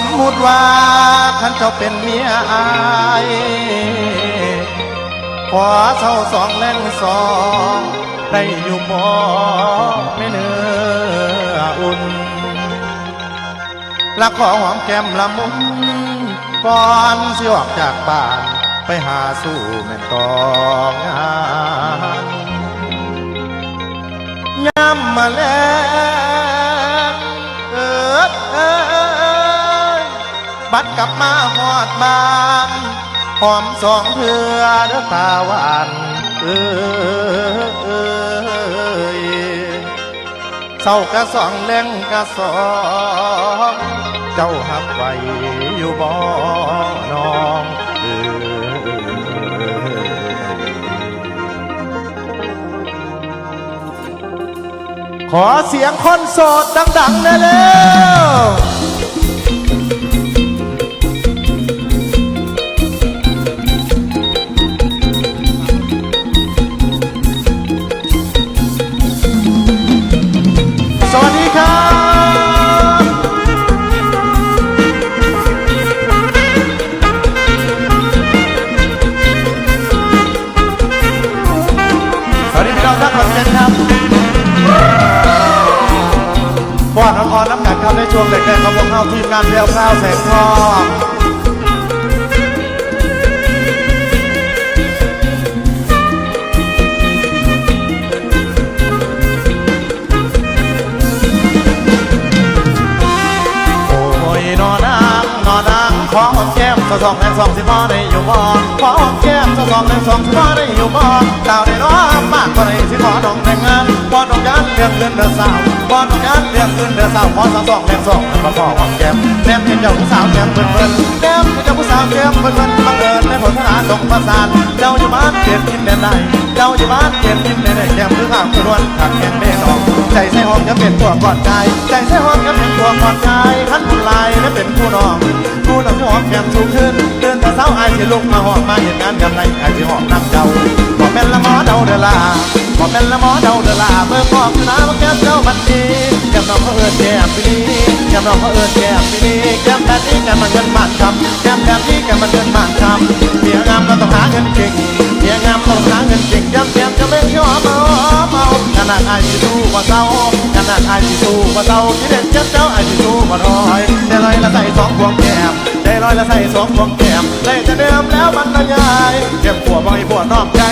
มมุติว่าท่านเจ้าเป็นเมียอายขอเศร้าสองแล่งสองได้อยู่บ่ไม่เนื้ออุ่นและขอหอมแก้มละมุนก่อนสิออกจากบ้านไปหาสู่แม่นตองงานย้ำมาแล้ว บัดกลับมาหอดบ้านหอมสองเถือเด้อตาหวานเอ้ยเศร้ากะสองเล่งกะสองเจ้าหับไว้อยู่บ่อน้องเอ้ยขอเสียงคนโสดดังๆได้แล้ว บอดนครน้ำหนักครับในช่วงเด็กๆของพวกเราทีมงานเรียวข้าวแสงทองโอ้ยนอนนั่งนอนนั่งขอหอมแก้ม สะสองแรงสองสิพ่ได้อยู่บ่ขอหอมแก้มสะสองแรงสองสิพ่ได้อยู่บ่ดาวได้น้อมากกว่าไหนสิขอดองแต่งงานขอดองกันเรียกเงินเดือนสาวขอดองกันเรียกเงินเดือนสาวขอสะสองแรงสองแล้วก็ขอหอมแก้มแก้มเป็นเจ้าผู้สาวแก้มเพิ่นเพิ่นแก้มเป็นเจ้าผู้สาวแก้มเพิ่นเพิ่นบังเอิญในผลธนาตกประสานเจ้าอยู่บ้านเก็บกินได้ได้เจ้าอยู่บ้านเก็บกินได้ได้แก้มคือข้าวคือรวนขัดแข็งแน่นอนใจใส่หอมจะเป็นตัวก่อนกายใจใส่หอมจะเป็นตัวก่อนกายขันผู้ลายและเป็นผู้น้อง ผู้น้องหอมแก้มสูงขึ้นเดินแต่เช้าอายสิลุกมาหอมมาเห็นงานกับไรอายสิหอมนักเจ้าบอกเป็นละหมอเดาเดลาบอกเป็นละหมอเดาเดลาเมื่อพอกน้ำแก้มเจ้ามันดีแก้มน้องเขาเอิญแก้มปีนี้แก้มน้องเขาเอิญแก้มปีนี้แก้มแบบนี้แก้มมันเงินมันคำแก้มแบบนี้แก้มมันเงินมันคำเมียงามเราต้องหาเงินเก่งเมียงามต้องหาเงินเก่งแก้มแก้มจะไม่ชอบเมาเมาขนาดอายสิสู้ว่าเศร้าขนาดอายสิสู้ว่าเศร้าที่เด็ดเจ้าเจ้าอายสิสู้ว่าน้อ ลอยละใส่สองแก้มได้แต่เดิมแล้วมันละยายเก็บผัวบ่อยผัวนอกใจ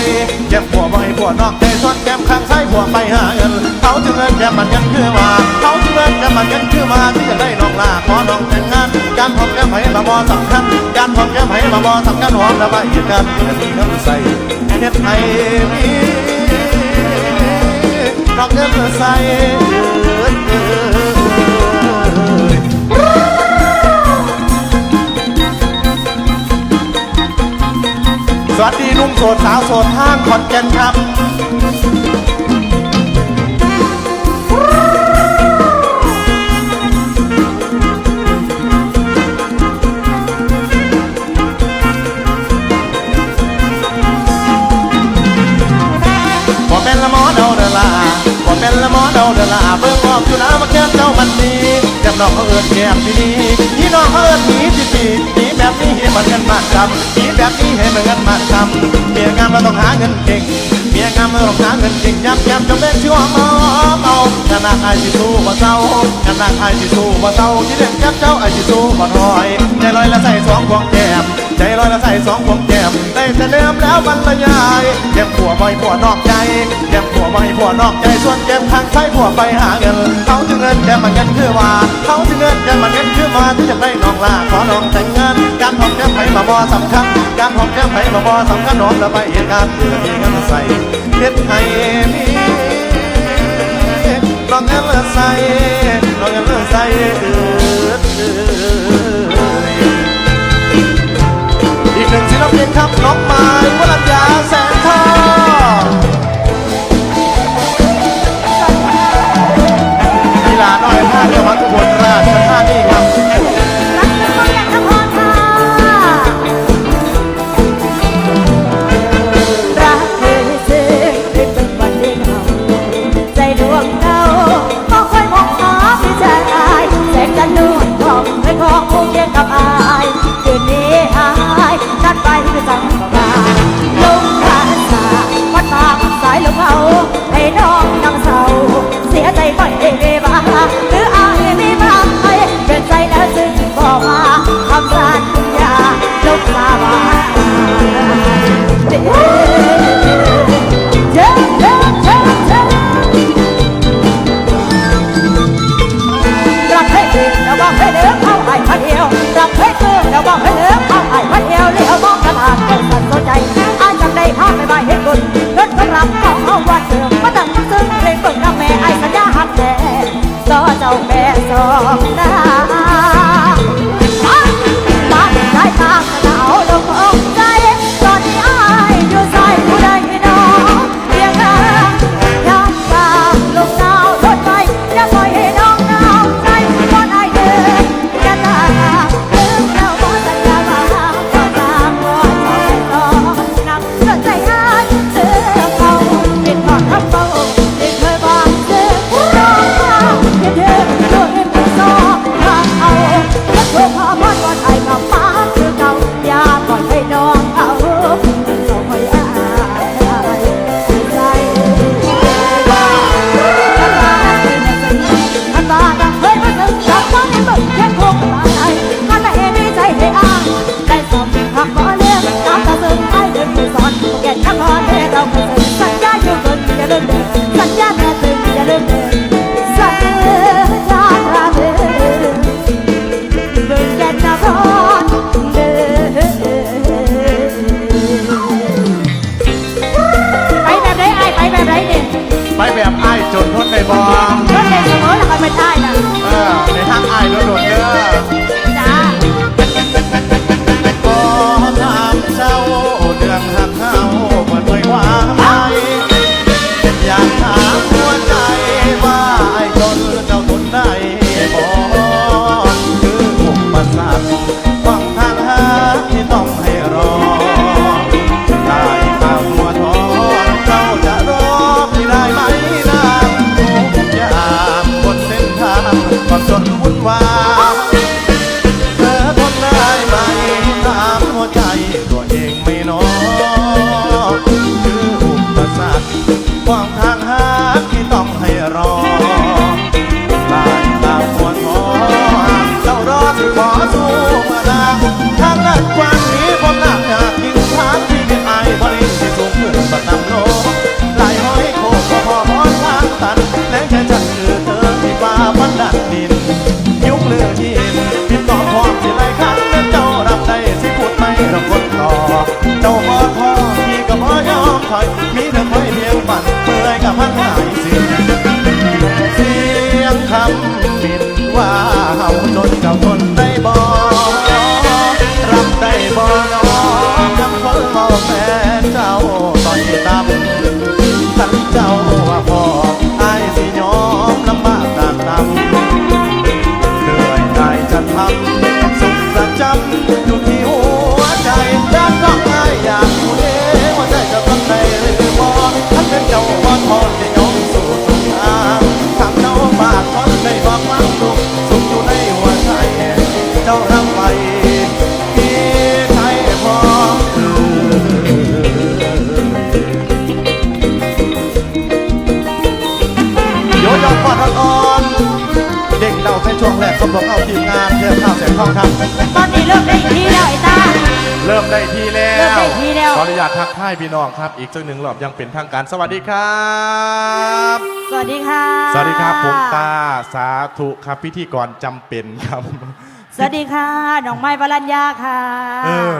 เก็บผัวบ่อยผัวนอกใจส่วนแก้มข้างซ้ายผัวไปหาเงินเขาจึงเงินแก้มมันยังคือมาเขาจึงเงินแก้มมันยังคือมาที่จะได้น้องลาขอน้องแต่งงานการหอมแก้มให้มาบ่สำคัญการหอมแก้มให้มาบ่สำคัญหอมแล้วไปเหตุการณ์จะมีน้ำใสเฮ็ดให้มีน้องเงินใส่ สวัสดีนุ่มโสดสาวโสดห้างขอนแก่นครับบ่เป็นละมอเดาเดอลาบ่เป็นละมอเดาเดอลาเบิ่งออกอยู่นะว่าแก้มเจ้ามันดีแก้มน้องเขาเอิ้นแก้มดีดีพี่น้องเขาเอิ้นหนีที่ปี แบบนี้ให้มันเงินมากคำหนีแบบนี้ให้มันเงินมากคำเมียงามเราต้องหาเงินเก่งเมียงามเราต้องหาเงินเก่งยับยับจงเป็นชั่วเมาเมาขนาดอายสิสู้บ่เศร้าขนาดอายสิสู้บ่เศร้าที่เด็กแก้มเจ้าไอายสิสู้บ่ถอยใจลอยละใส่สองพวงแก้มใจลอยละใส่สองพวง แก้มได้แต่เดิมแล้วมันละยายแก้มผัวบ่อยผัวนอกใจแก้มผัวไม่ผัวนอกใจส่วนแก้มทางซ้ผัวไปหาเงินเขาจึงเงินแก้มมันเงินคือว่าเขาจึงเงินแก้มมันเงินคือว่าที่จะได้น้องลาขอน้องแต่งงานการหอมแก้มไผ่มาบ่สำคัญการหอมแก้มไผ่มาบ่สำคัญน้องแล้วไปเหตุการณ์เพื่อมีเงินใส่เฮ็ดให้มีน้องเงินใส่น้องเงินใส่เออ อีกหนึ่งศิลปินครับน้องไม้วรัญญาแส ดินเบิ่งแก่นักพรเดินไปแบบไหนไอ้ไปแบบไหนเนี่ยไปแบบไอ้ายจนพ้นในบอรถเด็กเสมอแล้วก็ไม่ได้นะเออในทางไอ้ายโดนๆ ขวางทางหาที่ต้องให้รอลานตามหัวเจ้ารอที่ขอสู้มาดาทางนั้นกว้างนี้ผมนักอยากยิ่งทางที่เป็นไอ้บริสุทธิ์สูงขึ้นประตำโลกหลายห้อยโคก็พอพอทางตันแรงแค่จันคือเธอที่ฟ้าบันดันา กเราในช่วงแรกสำหรับเอาทีมงานเทียบข้าวแสงทองครับ ตอนนี้เริ่มได้ทีแล้วไอ้ตา เริ่มได้ที่แล้วเริ่มได้ที่แล้ว ขออนุญาตทักทายพี่น้องครับ อีกสักหนึ่งรอบยังเป็นทางการสวัสดีครับ สวัสดีค่ะสวัสดีครับผมตาสาธุครับพิธีกรจำเป็นครับสวัสดีค่ะน้องไม้วรัญญาค่ะ เออ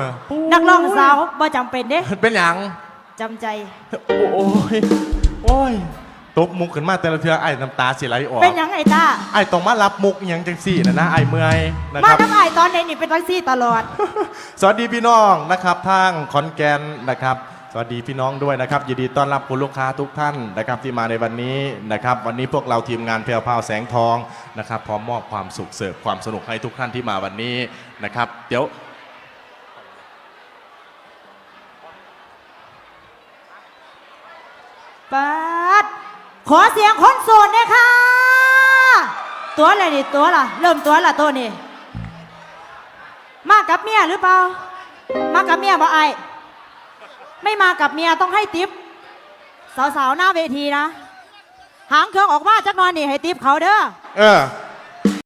นักร้องสาวบ่จำเป็นเด้เป็นหยังจำใจ โอ้ยโอ้ย ตบมุกขึ้นมาแต่ละเทือไอ้น้ำตาสิไหลออกเป็นหยังไอ้ตาไอ้ต้องมารับมุกอหย่างจังสี่นะนะไอ้เมื่อยนะมาครับ น้ำไอ้ตอนนี้นี่เป็นแท็กซี่ตลอด สวัสดีพี่น้องนะครับทางขอนแก่นนะครับ สวัสดีพี่น้องด้วยนะครับยินดีต้อนรับคุณลูกค้าทุกท่านนะครับที่มาในวันนี้นะครับ วันนี้พวกเราทีมงานแพรวพราวแสงทองนะครับพร้อมมอบความสุขเสิร์ฟความสนุกให้ทุกท่านที่มาวันนี้นะครับ เดี๋ยวปัด ขอเสียงคนโสดเลยค่ะ ตัวอะไรนี่ตัวล่ะ เริ่มตัวล่ะตัวนี่มากับเมียหรือเปล่า มากับเมียบ่ไอไม่มากับเมียต้องให้ติปสาวๆหน้าเวทีนะ หางเครื่องออกมาจักหนอนนี่ให้ติปเขาเด้อเออ